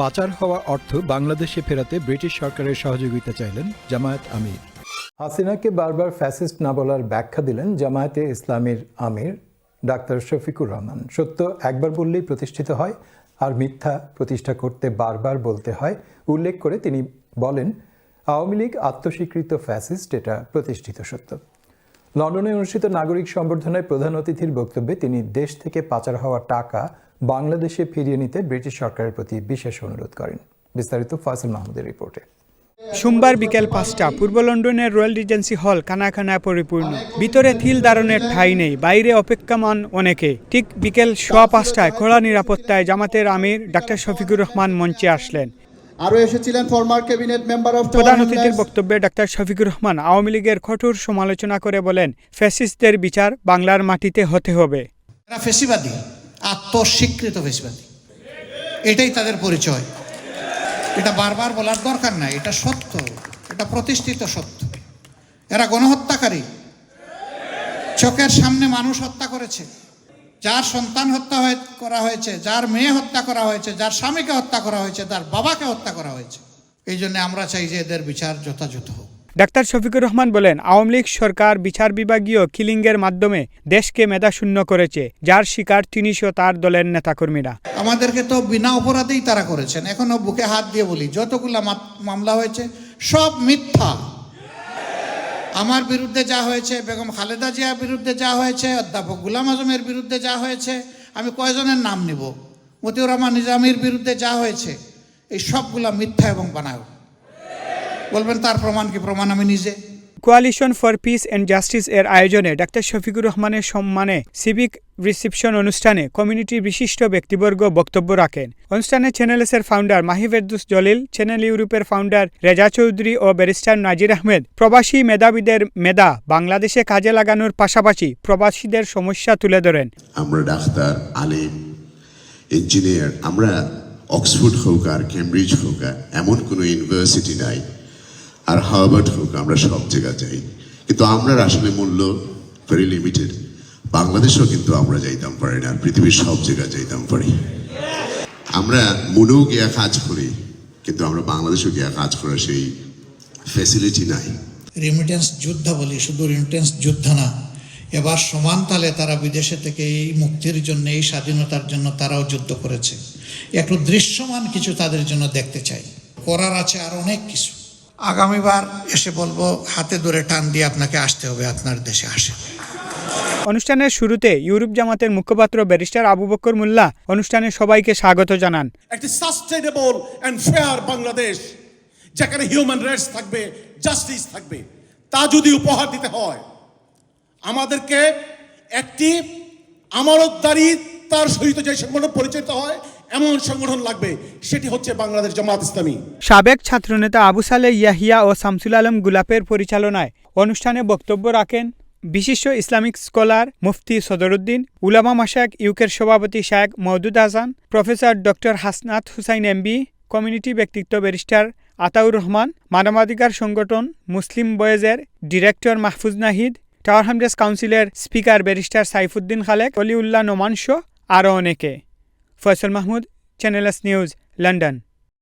পাচার হওয়া অর্থ বাংলাদেশে ফেরাতে ব্রিটিশ সরকারের সহযোগিতা চাইলেন জামায়াত আমির। হাসিনাকে বারবার ফ্যাসিস্ট না বলার ব্যাখ্যা দিলেন জামায়াতে ইসলামীর আমির ডাক্তার শফিকুর রহমান। সত্য একবার বললেই প্রতিষ্ঠিত হয় আর মিথ্যা প্রতিষ্ঠা করতে বারবার বলতে হয়। উল্লেখ করে তিনি বলেন, আওয়ামী লীগ আত্মস্বীকৃত ফ্যাসিস্ট, এটা প্রতিষ্ঠিত সত্য। লন্ডনে অনুষ্ঠিত নাগরিক সম্বর্ধনায় প্রধান অতিথির বক্তব্যে তিনি দেশ থেকে পাচার হওয়া টাকা বাংলাদেশে ফিরিয়ে নিতে ব্রিটিশ সরকারের প্রতি বিশেষ অনুরোধ করেন। বিস্তারিত ফয়সল মাহমুদের রিপোর্টে। সোমবার বিকেল পাঁচটা পূর্ব লন্ডনের রয়্যাল রিজেন্সি হল কানাখানা পরিপূর্ণ। ভিতরে থিল দারণের ঠাঁই নেই, বাইরে অপেক্ষমান অনেকে। ঠিক বিকেল সোয়া পাঁচটায় খোলা নিরাপত্তায় জামাতের আমির ডাক্তার শফিকুর রহমান মঞ্চে আসলেন। আরও এসেছিলেন ফরমার ক্যাবিনেট মেম্বার অফ প্রধান অতিথির বক্তব্যে ডাক্তার শফিকুর রহমান আওয়ামী লীগের কঠোর সমালোচনা করে বলেন ফ্যাসিস্টদের বিচার বাংলার মাটিতে হতে হবে। এরা ফেসিবাদী আত্মস্বীকৃত ফেসিবাদী। এটাই তাদের পরিচয়। এটা বারবার বলার দরকার নাই এটা সত্য এটা প্রতিষ্ঠিত সত্য। এরা গণহত্যাকারী। চোখের সামনে মানুষ হত্যা করেছে। যার সন্তান হত্যা হয়ে- করা হয়েছে যার মেয়ে হত্যা করা হয়েছে যার স্বামীকে হত্যা করা হয়েছে তার বাবাকে হত্যা করা হয়েছে। এই জন্য আমরা চাই যে এদের বিচার যথাযথ হোক। ডাক্তার শফিকুর রহমান বলেন আওয়ামী লীগ সরকার বিচার বিভাগীয় কিলিংয়ের মাধ্যমে দেশকে মেধাশূন্য করেছে যার শিকার তিনিশো তার দলের নেতাকর্মীরা। আমাদেরকে তো বিনা অপরাধেই তারা করেছেন। এখনও বুকে হাত দিয়ে বলি যতগুলা মামলা হয়েছে সব মিথ্যা। আমার বিরুদ্ধে যা হয়েছে, বেগম খালেদা জিয়ার বিরুদ্ধে যা হয়েছে, অধ্যাপক গুলাম আজমের বিরুদ্ধে যা হয়েছে, আমি কয়জনের নাম নিব? মতিউর রহমান নিজামির বিরুদ্ধে যা হয়েছে, এই সবগুলা মিথ্যা এবং বানায় বলবেন তার প্রমাণ কি? প্রমাণ আমি নিজে। Coalition for peace and justice এর আয়োজনে ডাক্তার শফিকুর রহমানের সম্মানে সিভিক রিসিপশন অনুষ্ঠানে কমিউনিটির বিশিষ্ট ব্যক্তিবর্গ বক্তব্য রাখেন। অনুষ্ঠানে চ্যানেলসের ফাউন্ডার মাহিফেরদুস জলিল চ্যানেল ইউরোপের ফাউন্ডার রেজা চৌধুরী ও ব্যারিস্টার নাজির আহমেদ, প্রবাসী মেধাবীদের মেধা বাংলাদেশে কাজে লাগানোর পাশাপাশি প্রবাসীদের সমস্যা তুলে ধরেন। আমরা ডাক্তার আলিম ইঞ্জিনিয়ার আমরা অক্সফোর্ড হোক আর কেমব্রিজ হোক এমন কোনো ইউনিভার্সিটি নাই। আর হার্ভার্ড হোক, আমরা সব জায়গা যাই কিন্তু আমরা আসলে মূল্য ভেরি লিমিটেড বাংলাদেশেও কিন্তু আমরা যাইতাম পারি না পৃথিবীর সব জায়গায় যাইতাম পারি। আমরা মনেও গিয়া কাজ করি, কিন্তু আমরা বাংলাদেশেও গিয়া কাজ করার সেই ফেসিলিটি নাই। রিমিটেন্স যুদ্ধ বলি, শুধু রিমিটেন্স যুদ্ধ না, এবার সমান তালে তারা বিদেশে থেকে এই মুক্তির জন্য, এই স্বাধীনতার জন্য তারাও যুদ্ধ করেছে। একটু দৃশ্যমান কিছু তাদের জন্য দেখতে চাই। করার আছে আর অনেক কিছু। আগামীবার এসে বলব হাতে ধরে টান দিয়ে আপনাকে আসতে হবে আপনার দেশে আসে অনুষ্ঠানের শুরুতে ইউরোপ জামাতের মুখপাত্র ব্যারিস্টার আবু বক্কর মোল্লা অনুষ্ঠানে সবাইকে স্বাগত জানান। একটি সাস্টেনেবল অ্যান্ড ফেয়ার বাংলাদেশ যেখানে হিউম্যান রাইটস থাকবে জাস্টিস থাকবে তা যদি উপহার দিতে হয় আমাদেরকে একটি আমানতদারি তার সহিত যে সংগঠন পরিচিত হয় এমন সংগঠন লাগবে, সেটি হচ্ছে বাংলাদেশ জামাত ইসলামী। সাবেক ছাত্রনেতা আবু সালে ইয়াহিয়া ও শামসুল আলম গুলাপের পরিচালনায় অনুষ্ঠানে বক্তব্য রাখেন বিশিষ্ট ইসলামিক স্কলার মুফতি সদরুদ্দিন, উলামা মাশাক ইউকের সভাপতি Shaikh Moudud Hasan, professor doctor Hasnat Hussain MBE, community ব্যক্তিত্ব ব্যারিস্টার আতাউর রহমান, মানবাধিকার সংগঠন মুসলিম বয়েজের director Mahfuz Nahid, Tower Hamlets কাউন্সিলের স্পিকার ব্যারিস্টার সাইফুদ্দিন খালেক, অলিউল্লাহ নোমান শো আরও অনেকে। Faisal Mahmood Channel S news London